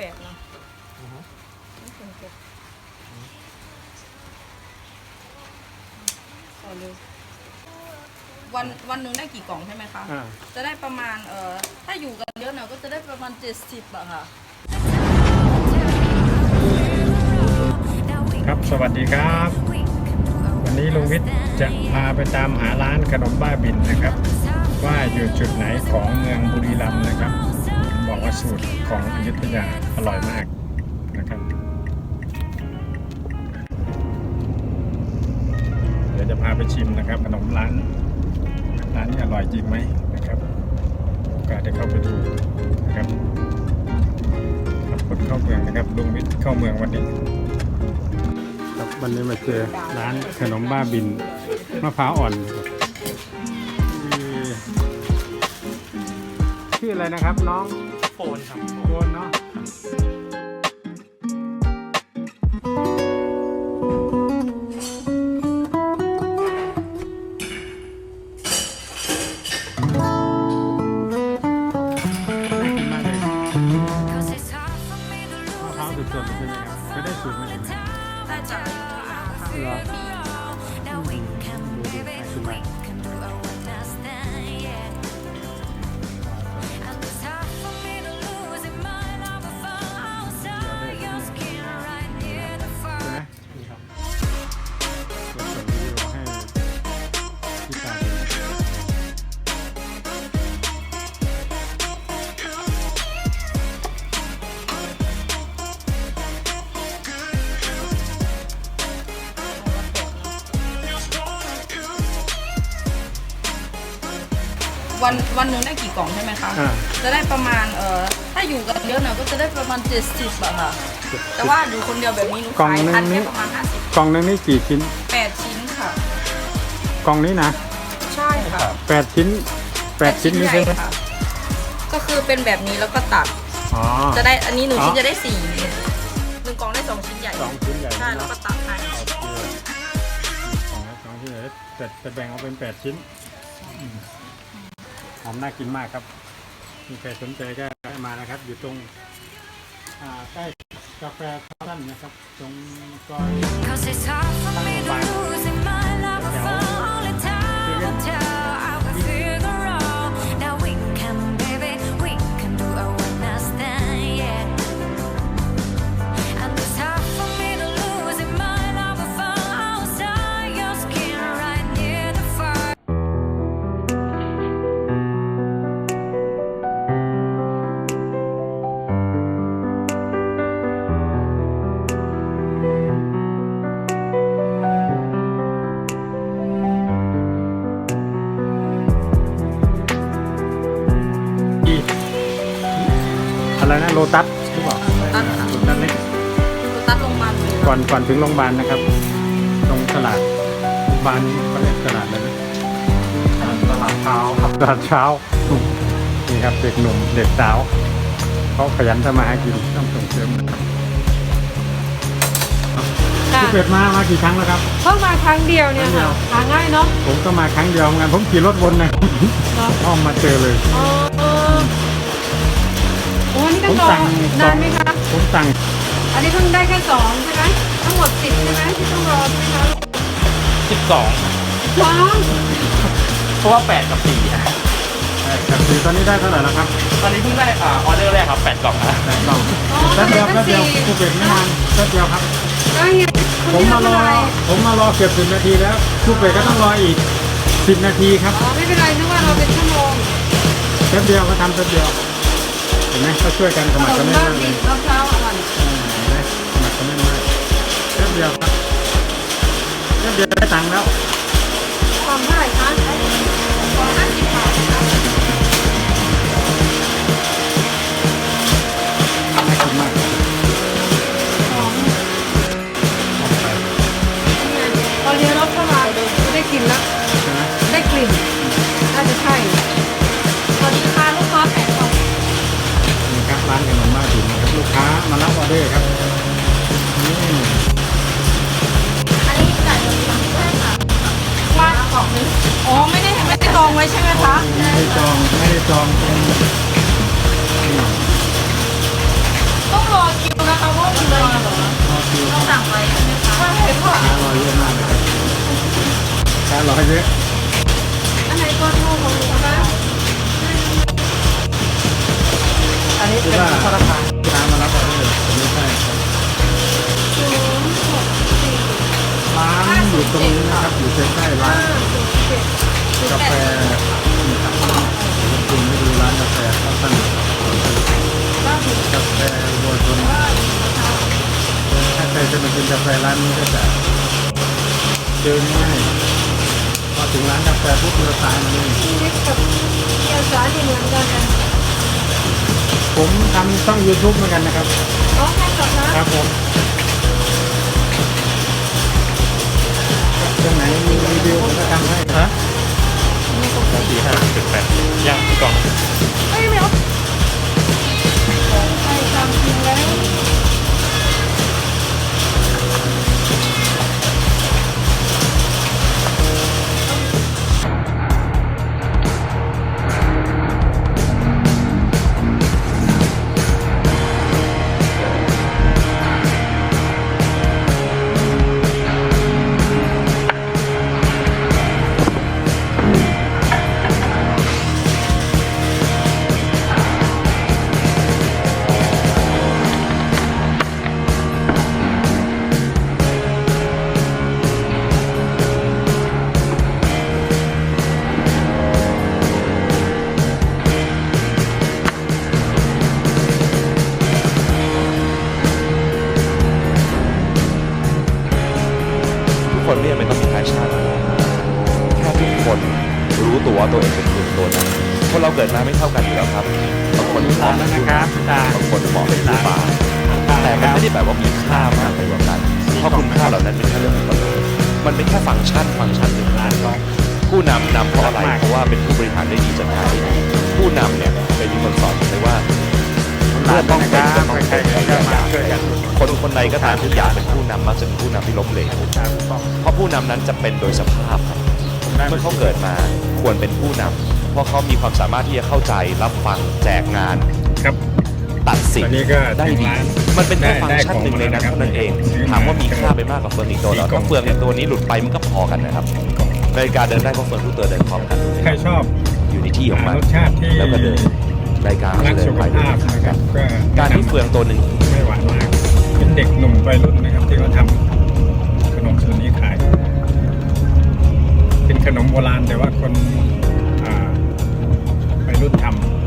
แปดเนาะไม่ถึงเจ็ดต่อเลยวันวันหนึ่งได้กี่กล่องใช่ไหมคะ อ่า จะได้ประมาณเอ่อถ้าอยู่กันเยอะหน่อยก็จะได้ประมาณ 70อะค่ะ ครับสวัสดีครับ วันนี้ลุงวิทย์จะพาไปตามหาร้านขนมบ้าบินนะครับ ว่าอยู่จุดไหนของเมืองบุรีรัมย์นะครับ ว่าสูตรของอยุธยาอร่อยมากนะครับ เดี๋ยวจะพาไปชิมนะครับ ขนมร้านร้านนี้อร่อยจริงไหมนะครับโอกาสได้เข้าไปดูนะครับขับรถเข้าเมืองนะครับลุงวิทย์เข้าเมืองวันนี้ครับวันนี้มาเจอร้านขนมบ้าบินมะพร้าวอ่อนชื่ออะไรนะครับน้อง นครับโกนเนาะน่ากินมากเลยมะพร้าวสดๆเลยใช่ไหมครับไปได้สูตรมาจากไหนได้จากอายุทยาค่ะเหรอดูดูน่ากินมา วันวันหนึ่งได้กี่กล่องใช่ไหมคะ อ่า จะได้ประมาณเอ่อถ้าอยู่กันเยอะหน่อยก็จะได้ประมาณ 70อะค่ะ แต่ว่าอยู่คนเดียวแบบนี้หนูกล่องขายหนึ่งทันนี่แค่ประมาณกล่องหนึงนี่กี่ชิ้น50 8ชิ้นค่ะ กล่องนี้นะใช่ค่ะแปดชิ้นแปดชิ้นนี่ใช่ไหมญ่ค่ะ ก็คือเป็นแบบนี้แล้วก็ตัด อ๋อ จะได้อันนี้หนึ่งอ๋อ ชิ้นจะได้สี่หนึ่งกล่องได้สองชิ้นใหญ่สองชิ้นใหญ่ใช่แล้วก็ตัดให้โอเคสองสองชิ้นใหญ่แต่แต่แบ่งออกเป็นแปดชิ้นอืม หอมน่ากินมากครับ มีใครสนใจก็มานะครับ อยู่ตรงอ่าใกล้กาแฟท่านนะครับตรงซอย Cause it's hard for me to lose in โลตัสหรือเปล่าตัดค่ะโลตัสเล็กตัดลงมาเลยก่อนก่อนถึงโรงพยาบาลนะครับ ตรงตลาดบานเขาเรียกตลาดอะไรนะตลาดเช้าครับตลาดเช้านี่ครับเด็กหนุ่มเด็กสาวเขาขยันทำมาหากินต้องส่งเสริมนะครับค่ะพี่เป็ดมามากี่ครั้งแล้วครับ เพิ่งมาครั้งเดียวเนี่ยครั้งเดียค่ะวหาง่ายเนาะผมก็มาครั้งเดียวเหมือนกันผมขี่รถวนนะเนาะอ้อมมาเจอเลยอ๋อโอ้นี่ผต้องมรอสั่งนานไหมคะ ผมสั่ง อันนี้เพิ่งได้แค่สองใช่ไหมทั้งหมดสิบใช่ไหมที่ต้องรอใช่ไหมคะสิบสองว้าวเพราะว่าแปดกับสี่ฮะจากสีตอนนี้ได้เท่าไหร่แล้วครับตอนนี้เพิ่งได้อ่าออเดอร์แรกครับแปดกล่องนะแปดกล่องอ๋อแป๊บเดียวได้แป๊บเดียวสี่พี่เป็ดไม่นานแป๊บเดียวครับได้ไงผมมารอไเป็นไรผมมารอเกือบสิบนาทีแล้วผู้เป็ดก็ต้องรออีกสิบนาทีครับอ๋อไม่เป็นไรนึกว่าเราเป็นชั่วโมงแป๊บเดียวก็ทำแป๊บเดียว เห็นไหมก็ช่วยกันสขมัคนรกันมแน่บ้านนเลดิยบมะพร้าวอ่อนเห็นไหมสมัครกันแน่นมากแป๊บเดียวครับแป๊บเดียวได้ตังค์แล้วความเท่าไหร่คะกล่องห้าสิบ องไว้ใช่ไหมคะ ไม่จองไม่ได้จองต้องรอคิวนะคะเพราอคิวต้องสั่งไว้ใช่ไหมคะใช่ค่ะช้ารอเยอะมากเลยช้ารอเยอะอันไหนก็โทรของหนูนะอันนี้เป็นธนาคารช้ามารับเราเลยไม่ใช่ร้านอยู่ตรงนี้นะครับอยู่ใกล้ๆร้าน ฟนี่ครับคุณไม่ดูร้านกาแฟครับท่านเก้าสิบกาแฟบัวชนถ้าใครจะมากินกาแฟร้านนี้ก็จะเจอง่ายพอถึงร้านกาแฟปุ๊บเราตายมาเลยชีวิตกับเกียร์สารที่เหมือนกันนะผมทำช่อง YouTube เหมือนกันนะครับน้องแค่กับนะครับผมตรงไหนมีรีวิวผมก็ทำให้ครั เราเกิดมาไม่เท่ากันอยู่แล้วครับบางคนเหมาะเป็นผู้นำบางคนเหมาะเป็นผู้ป่าแต่มันไม่ได้แปลว่ามีค่ามากไปกว่ากันเพราะคุณค่าเหล่านั้นเป็นแค่เรื่องของคนมันเป็นแค่ฟังก์ชันฟังก์ชันหนึ่งนะผู้นำนำเพราะอะไรเพราะว่าเป็นผู้บริหารได้ดีจัดการได้ดีผู้นำเนี่ยเคยมีคนสอนผมเลยว่าเมื่อต้องเป็นก็ต้องเป็นในระยะยาวคนคนใดก็ตามที่อยากเป็นผู้นำมักจะเป็นผู้นำที่ล้มเหลวเพราะผู้นำนั้นจะเป็นโดยสภาพครับเมื่อเขาเกิดมาควรเป็นผู้นำ เพราะเขามีความสามารถที่จะเข้าใจรับฟังแจกงาน ครับ ตัดสินนได้ดีมันเป็นแค่ได้ฟังก์ชั้ขหนึ่งในนั้นเท่านั้นเองถามว่ามีค่าไปมากกว่าเฟืองอีกตัวหรอสี่อง ถ้าเฟืองเนี่งตัวนี้หลุดไปมันก็พอกันนะครับนาฬิการเดินได้เพราะเฟืองทุกตัวเดินพร้อมกัน ใครชอบ อยู่ในที่ของมันาแล้วก็เดินรายการักเดิสุนไปดินภนะครับการที่เฟืองตัวหนึ่ง ไม่หวานมากเป็นเด็กหนุ่มวัยรุ่นนะครับ ที่เขาทำขนมสูตรนี้ขาย เป็นขนมโบราณแต่ว่าคน ยุทธธรรม